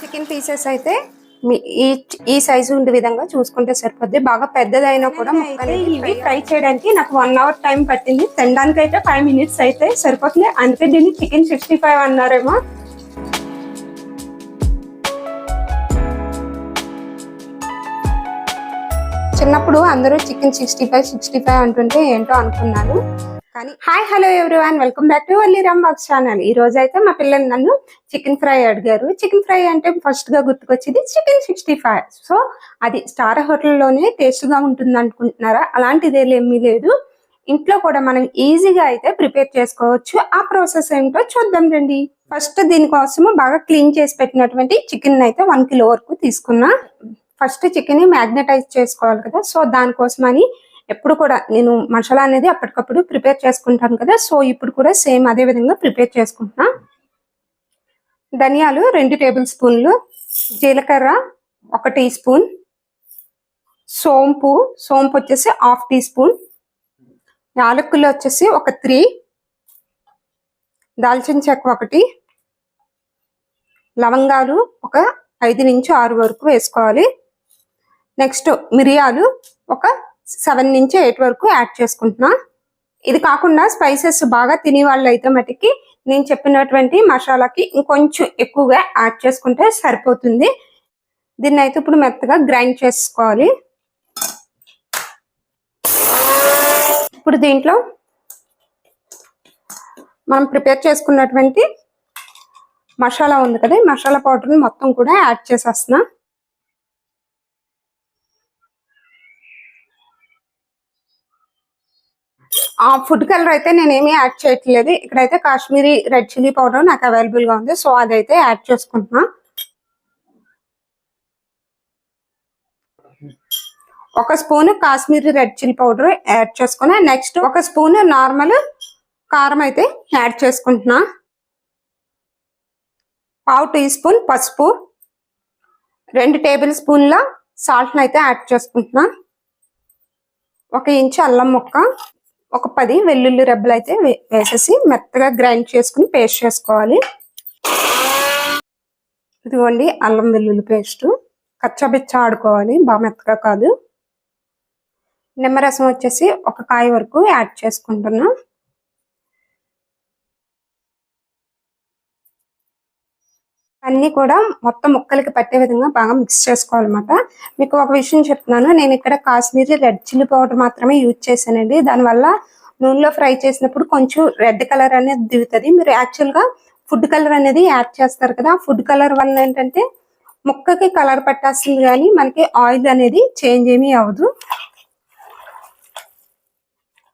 Chicken pieces అయితే మీ ఈ ఈ సైజు ఉండే విధంగా చూసుకుంటే సరిపోద్ది. బాగా పెద్దదైనా కూడా ఇవి ఫ్రై చేయడానికి నాకు వన్ అవర్ టైం పట్టింది. తినడానికి అయితే ఫైవ్ మినిట్స్ అయితే సరిపోతుంది. అందుకే దీన్ని చికెన్ సిక్స్టీ ఫైవ్ అన్నారేమో. చిన్నప్పుడు అందరూ chicken sixty five sixty five అంటుంటే ఏంటో అనుకున్నాను కానీ hi hello everyone. Welcome back to Valli Rambagh channel. ఈ రోజు అయితే మా పిల్లలు నన్ను చికెన్ ఫ్రై అడిగారు. చికెన్ ఫ్రై అంటే ఫస్ట్గా గుర్తుకొచ్చేది చికెన్ సిక్స్టీ ఫైవ్. సో అది స్టార్ హోటల్లోనే టేస్ట్గా ఉంటుంది అనుకుంటున్నారా అలాంటిది ఏమీ లేదు. ఇంట్లో కూడా మనం ఈజీగా అయితే ప్రిపేర్ చేసుకోవచ్చు. ఆ ప్రాసెస్ ఏంటో చూద్దాం రండి. ఫస్ట్ దీనికోసము బాగా క్లీన్ చేసి పెట్టినటువంటి చికెన్ అయితే వన్ కిలో వరకు తీసుకున్నా. ఫస్ట్ చికెన్ మ్యాగ్నటైజ్ చేసుకోవాలి కదా. సో దానికోసమని ఎప్పుడు కూడా నేను మసాలా అనేది అప్పటికప్పుడు ప్రిపేర్ చేసుకుంటాను కదా సో ఇప్పుడు కూడా సేమ్ అదే విధంగా ప్రిపేర్ చేసుకుంటున్నా. ధనియాలు రెండు టేబుల్ స్పూన్లు జీలకర్ర ఒక టీ స్పూన్ సోంపు సోంపు వచ్చేసి హాఫ్ టీ స్పూన్ యాలక్కులు వచ్చేసి ఒక త్రీ దాల్చిన చెక్క ఒకటి లవంగాలు ఒక ఐదు నుంచి ఆరు వరకు వేసుకోవాలి. నెక్స్ట్ మిరియాలు ఒక సెవెన్ నుంచి ఎయిట్ వరకు యాడ్ చేసుకుంటున్నా ఇది కాకుండా స్పైసెస్ బాగా తినే వాళ్ళు అయితే మటుకి నేను చెప్పినటువంటి మసాలాకి ఇంకొంచెం ఎక్కువగా యాడ్ చేసుకుంటే సరిపోతుంది. దీన్ని అయితే ఇప్పుడు మెత్తగా గ్రైండ్ చేసుకోవాలి. ఇప్పుడు దీంట్లో మనం ప్రిపేర్ చేసుకున్నటువంటి మసాలా ఉంది కదా ఈ మసాలా పౌడర్ని మొత్తం కూడా యాడ్ చేసేస్తున్నా. ఫుడ్ కలర్ అయితే నేను ఏమీ యాడ్ చేయట్లేదు. ఇక్కడైతే కాశ్మీరీ రెడ్ చిల్లీ పౌడర్ నాకు అవైలబుల్గా ఉంది. సో అదైతే యాడ్ చేసుకుంటున్నా. ఒక spoon Kashmiri red chilli powder add చేసుకున్నా. నెక్స్ట్ ఒక స్పూన్ నార్మల్ కారం అయితే యాడ్ చేసుకుంటున్నా. పావు టీ స్పూన్ పసుపు. రెండు టేబుల్ స్పూన్ల సాల్ట్ని అయితే యాడ్ చేసుకుంటున్నా. ఒక ఇంచు అల్లం ముక్క. ఒక పది వెల్లుల్లి రెబ్బలు అయితే వే- వేసేసి మెత్తగా గ్రైండ్ చేసుకుని పేస్ట్ చేసుకోవాలి. ఇదిగోండి అల్లం వెల్లుల్లి పేస్ట్. కచ్చాబిచ్చా ఆడుకోవాలి బాగా మెత్తగా కాదు. నిమ్మరసం వచ్చేసి ఒక కాయ వరకు యాడ్ చేసుకుంటున్నాం. అన్ని కూడా మొత్తం ముక్కలకి పట్టే విధంగా బాగా మిక్స్ చేసుకోవాలన్నమాట. మీకు ఒక విషయం చెప్తున్నాను. నేను ఇక్కడ కాశ్మీరీ రెడ్ చిల్లీ పౌడర్ మాత్రమే యూజ్ చేశానండి. దానివల్ల నూనెలో ఫ్రై చేసినప్పుడు కొంచెం రెడ్ కలర్ అనేది దిగుతుంది. మీరు యాక్చువల్గా ఫుడ్ కలర్ అనేది యాడ్ చేస్తారు కదా. ఫుడ్ కలర్ వల్ల ఏంటంటే ముక్కకి కలర్ పట్టేస్తుంది కానీ మనకి ఆయిల్ అనేది చేంజ్ ఏమీ అవ్వదు.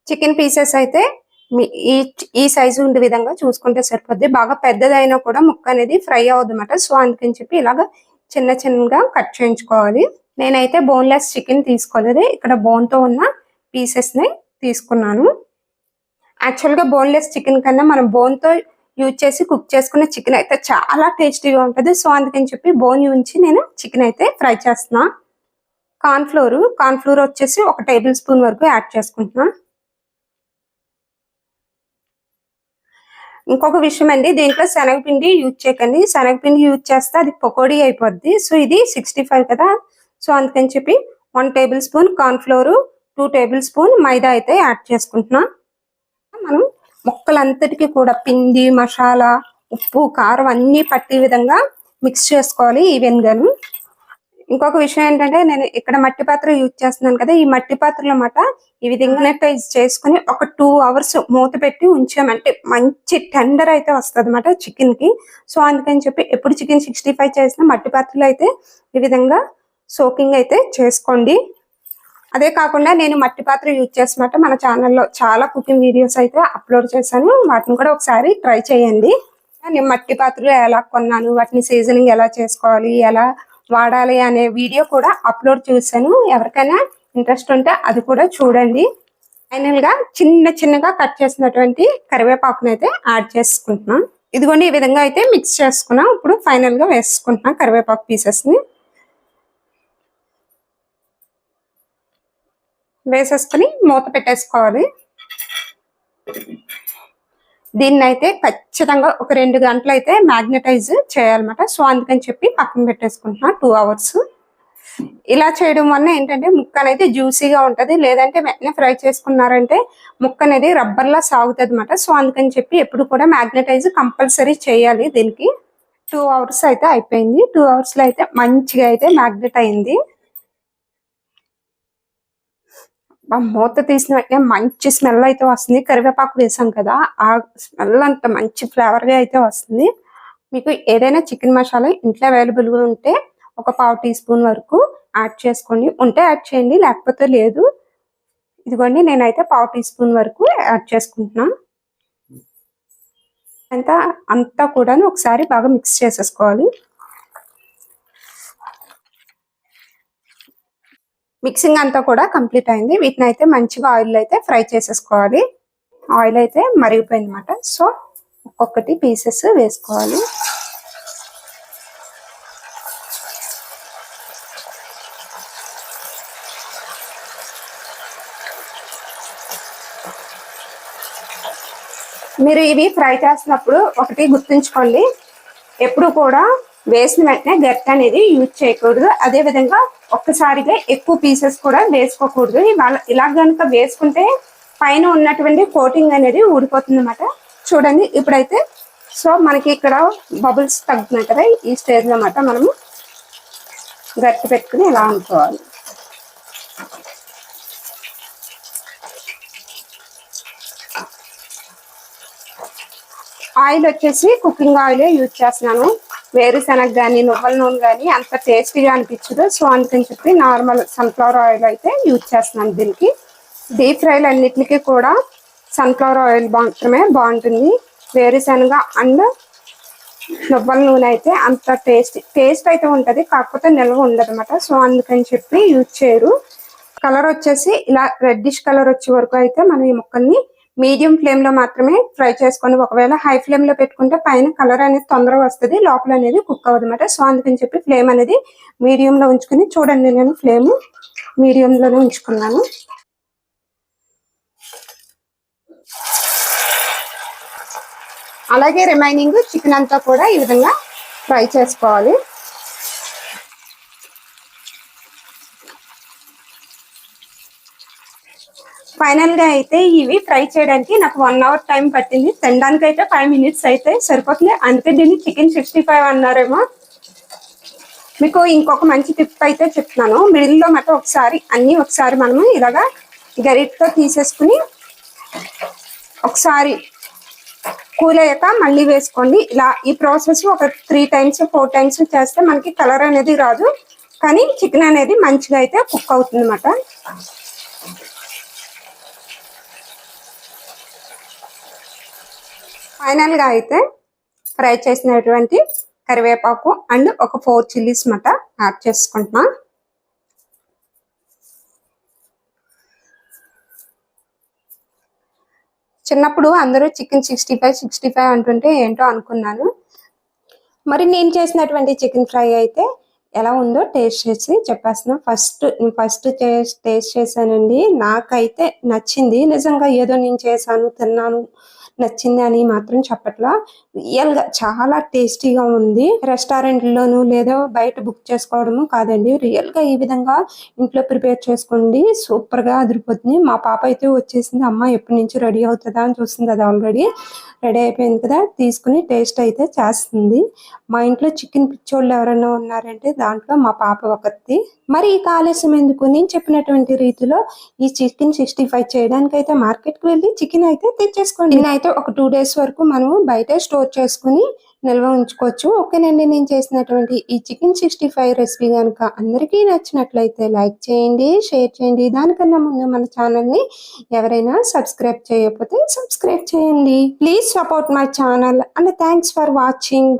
చికెన్ పీసెస్ అయితే మీ ఈ ఈ సైజు ఉండే విధంగా చూసుకుంటే సరిపోద్ది. బాగా పెద్దదైనా కూడా ముక్క అనేది ఫ్రై అవ్వదు సో అందుకని చెప్పి ఇలాగ చిన్న చిన్నగా కట్ చేయించుకోవాలి. నేనైతే బోన్లెస్ చికెన్ తీసుకోలేదు. ఇక్కడ బోన్తో ఉన్న పీసెస్ని తీసుకున్నాను. యాక్చువల్గా బోన్లెస్ చికెన్ కన్నా మనం బోన్తో యూజ్ చేసి కుక్ చేసుకున్న చికెన్ అయితే చాలా టేస్టీగా ఉంటుంది. సో అందుకని చెప్పి బోన్ ఉంచి నేను చికెన్ అయితే ఫ్రై చేస్తున్నా. కార్న్ కార్న్ఫ్లోర్ ఫ్లోర్ వచ్చేసి ఒక టేబుల్ స్పూన్ వరకు యాడ్ చేసుకుంటున్నాను ఇంకొక విషయం అండి దీంట్లో శనగపిండి యూజ్ చేయకండి. శనగపిండి యూజ్ చేస్తే అది పకోడీ అయిపోద్ది. సో ఇది సిక్స్టీ ఫైవ్ కదా. సో అందుకని చెప్పి one table spoon cornflour two table spoon maida అయితే యాడ్ చేసుకుంటున్నాం. మనం మొక్కలంతటికీ కూడా పిండి మసాలా ఉప్పు కారం అన్నీ పట్టే విధంగా మిక్స్ చేసుకోవాలి ఈవెన్ గాను. ఇంకొక విషయం ఏంటంటే నేను ఇక్కడ మట్టి పాత్ర యూజ్ చేస్తున్నాను కదా ఈ మట్టి పాత్రలో మాట ఈ విధంగా నెట్టైజ్ చేసుకుని ఒక టూ అవర్స్ మూత పెట్టి ఉంచామంటే మంచి టెండర్ అయితే వస్తుంది అనమాట చికెన్కి సో అందుకని చెప్పి ఎప్పుడు చికెన్ సిక్స్టీ ఫైవ్ చేసినా మట్టి పాత్రలో అయితే ఈ విధంగా సోకింగ్ అయితే చేసుకోండి. అదే కాకుండా నేను మట్టి పాత్ర యూజ్ చేసినట్టు మన ఛానల్లో చాలా కుకింగ్ వీడియోస్ అయితే అప్లోడ్ చేశాను. వాటిని కూడా ఒకసారి ట్రై చేయండి. నేను మట్టి పాత్రలు ఎలా కొన్నాను వాటిని సీజనింగ్ ఎలా చేసుకోవాలి ఎలా వాడాలి అనే వీడియో కూడా అప్లోడ్ చేశాను. ఎవరికైనా ఇంట్రెస్ట్ ఉంటే అది కూడా చూడండి. ఫైనల్గా చిన్న చిన్నగా కట్ చేసినటువంటి కరివేపాకుని అయితే యాడ్ చేసుకుంటున్నాం. ఇదిగోండి ఈ విధంగా అయితే మిక్స్ చేసుకున్నాం. ఇప్పుడు ఫైనల్గా వేసుకుంటున్నాం కరివేపాకు పీసెస్ని వేసేసుకుని మూత పెట్టేసుకోవాలి. దీన్ని అయితే ఖచ్చితంగా ఒక రెండు గంటలు అయితే మ్యాగ్నటైజ్ చేయాలన్నమాట. సో అందుకని చెప్పి పక్కన పెట్టేసుకుంటున్నా టూ అవర్స్ ఇలా చేయడం వల్ల ఏంటంటే ముక్క అనేది జ్యూసీగా ఉంటది. లేదంటే వెంటనే ఫ్రై చేసుకున్నారంటే ముక్క అనేది రబ్బర్ లా సాగుతుంది అనమాట సో అందుకని చెప్పి ఎప్పుడు కూడా మ్యాగ్నటైజ్ కంపల్సరీ చేయాలి దీనికి. టూ అవర్స్ అయితే అయిపోయింది. టూ అవర్స్లో అయితే మంచిగా అయితే మ్యాగ్నెట్ అయింది ఆ మూత తీసిన వెంటనే మంచి స్మెల్ అయితే వస్తుంది. కరివేపాకు వేసాం కదా ఆ స్మెల్ అంత మంచి ఫ్లేవర్గా అయితే వస్తుంది. మీకు ఏదైనా చికెన్ మసాలా ఇంట్లో అవైలబుల్గా ఉంటే ఒక పావు టీ స్పూన్ వరకు యాడ్ చేసుకోండి. ఉంటే యాడ్ చేయండి లేకపోతే లేదు. ఇదిగోండి నేనైతే పావు టీ స్పూన్ వరకు యాడ్ చేసుకుంటున్నా. అంతా అంతా కూడా ఒకసారి బాగా మిక్స్ చేసేసుకోవాలి. మిక్సింగ్ అంతా కూడా కంప్లీట్ అయింది. వీటిని అయితే మంచిగా ఆయిల్ అయితే ఫ్రై చేసేసుకోవాలి. ఆయిల్ అయితే మరిగిపోయింది అనమాట సో ఒక్కొక్కటి పీసెస్ వేసుకోవాలి. మీరు ఇవి ఫ్రై చేసినప్పుడు ఒకటి గుర్తుంచుకోండి. ఎప్పుడు కూడా వేసిన వెంటనే గరిట అనేది యూజ్ చేయకూడదు. అదే విధంగా ఒక్కసారిగా ఎక్కువ పీసెస్ కూడా వేసుకోకూడదు. ఇలా కనుక వేసుకుంటే పైన ఉన్నటువంటి కోటింగ్ అనేది ఊడిపోతుంది అనమాట చూడండి ఇప్పుడైతే సో మనకి ఇక్కడ బబుల్స్ తగ్గుతున్నాయి కదా ఈ స్టేజ్ అన్నమాట మనము గట్టి పెట్టుకుని ఇలా అనుకోవాలి. ఆయిల్ వచ్చేసి కుకింగ్ ఆయిలే యూజ్ చేస్తున్నాను. వేరుశనగ కానీ నువ్వుల నూనె కానీ అంత టేస్టీగా అనిపించదు. సో అందుకని చెప్పి నార్మల్ సన్ఫ్లవర్ ఆయిల్ అయితే యూజ్ చేస్తున్నాను దీనికి. డీప్ ఫ్రైలు అన్నిటికీ కూడా సన్ఫ్లవర్ ఆయిల్ మాత్రమే బాగుంటుంది. వేరుశనగ అండ్ నువ్వుల నూనె అయితే అంత టేస్ట్ టేస్ట్ అయితే ఉంటుంది కాకపోతే నిల్వ ఉండదు అనమాట సో అందుకని చెప్పి యూజ్ చేయరు. కలర్ వచ్చేసి ఇలా రెడ్డిష్ కలర్ వచ్చే వరకు అయితే మనం ఈ మొక్కల్ని మీడియం ఫ్లేమ్లో మాత్రమే ఫ్రై చేసుకొని ఒకవేళ హై ఫ్లేమ్లో పెట్టుకుంటే పైన కలర్ అనేది తొందరగా వస్తుంది. లోపల అనేది కుక్ అవ్వదన్నమాట. సో అందుకని చెప్పి ఫ్లేమ్ అనేది మీడియం లో ఉంచుకుని చూడండి నేను ఫ్లేమ్ మీడియం లోనే ఉంచుకున్నాను. అలాగే రిమైనింగ్ చికెన్ అంతా కూడా ఈ విధంగా ఫ్రై చేసుకోవాలి. ఫైనల్గా అయితే ఇవి ఫ్రై చేయడానికి నాకు వన్ అవర్ టైం పట్టింది. తినడానికి అయితే ఫైవ్ మినిట్స్ అయితే సరిపోతుంది. అందుకే దీన్ని చికెన్ సిక్స్టీ ఫైవ్ అన్నారేమో. మీకు ఇంకొక మంచి టిప్ అయితే చెప్తున్నాను. మిడిల్లో మాట ఒకసారి అన్ని ఒకసారి మనము ఇలాగా గరిటతో తీసేసుకుని ఒకసారి కూల్ అయ్యాక మళ్ళీ వేసుకోండి. ఇలా ఈ ప్రాసెస్ ఒక త్రీ టైమ్స్ ఫోర్ టైమ్స్ చేస్తే మనకి కలర్ అనేది రాదు. కానీ చికెన్ అనేది మంచిగా అయితే కుక్ అవుతుంది అన్నమాట ఫైనల్గా అయితే ఫ్రై చేసినటువంటి కరివేపాకు అండ్ ఒక ఫోర్ చిల్లీస్ మాట యాడ్ చేసుకుంటున్నా. చిన్నప్పుడు అందరూ chicken sixty five sixty five అంటుంటే ఏంటో అనుకున్నాను. మరి నేను చేసినటువంటి చికెన్ ఫ్రై అయితే ఎలా ఉందో టేస్ట్ చేసి చెప్పేస్తున్నా. ఫస్ట్ ఫస్ట్ టేస్ట్ చేశానండి. నాకైతే నచ్చింది. నిజంగా ఏదో నేను చేశాను తిన్నాను నచ్చింది అని మాత్రం చెప్పట్లా. రియల్గా చాలా టేస్టీగా ఉంది. రెస్టారెంట్లోను లేదా బయట బుక్ చేసుకోవడము కాదండి. రియల్గా ఈ విధంగా ఇంట్లో ప్రిపేర్ చేసుకోండి. సూపర్గా అదిరిపోతుంది. మా పాప అయితే వచ్చేసింది అమ్మ ఎప్పటి నుంచి రెడీ అవుతుందా? అని చూస్తుంది అది ఆల్రెడీ. రెడీ అయిపోయింది కదా తీసుకుని టేస్ట్ అయితే చేస్తుంది. మా ఇంట్లో చికెన్ పిచ్చోళ్ళు ఎవరైనా ఉన్నారంటే దాంట్లో మా పాప ఒకటి. మరి ఈ ఆలస్యం ఎందుకు? నేను చెప్పినటువంటి రీతిలో ఈ చికెన్ సిక్స్టీ ఫైవ్ చేయడానికి అయితే మార్కెట్కి వెళ్ళి చికెన్ అయితే తెచ్చేసుకోండి. నేనైతే అయితే ఒక టూ డేస్ వరకు మనం బయట స్టోర్ చేసుకుని నిల్వ ఉంచుకోవచ్చు. ఓకేనండి నేను చేసినటువంటి ఈ చికెన్ సిక్స్టీ ఫైవ్ రెసిపీ కనుక అందరికీ నచ్చినట్లయితే లైక్ చేయండి షేర్ చేయండి. దానికన్నా ముందు మన ఛానల్ని ఎవరైనా సబ్స్క్రైబ్ చేయకపోతే సబ్స్క్రైబ్ చేయండి. Please support my channel and thanks for watching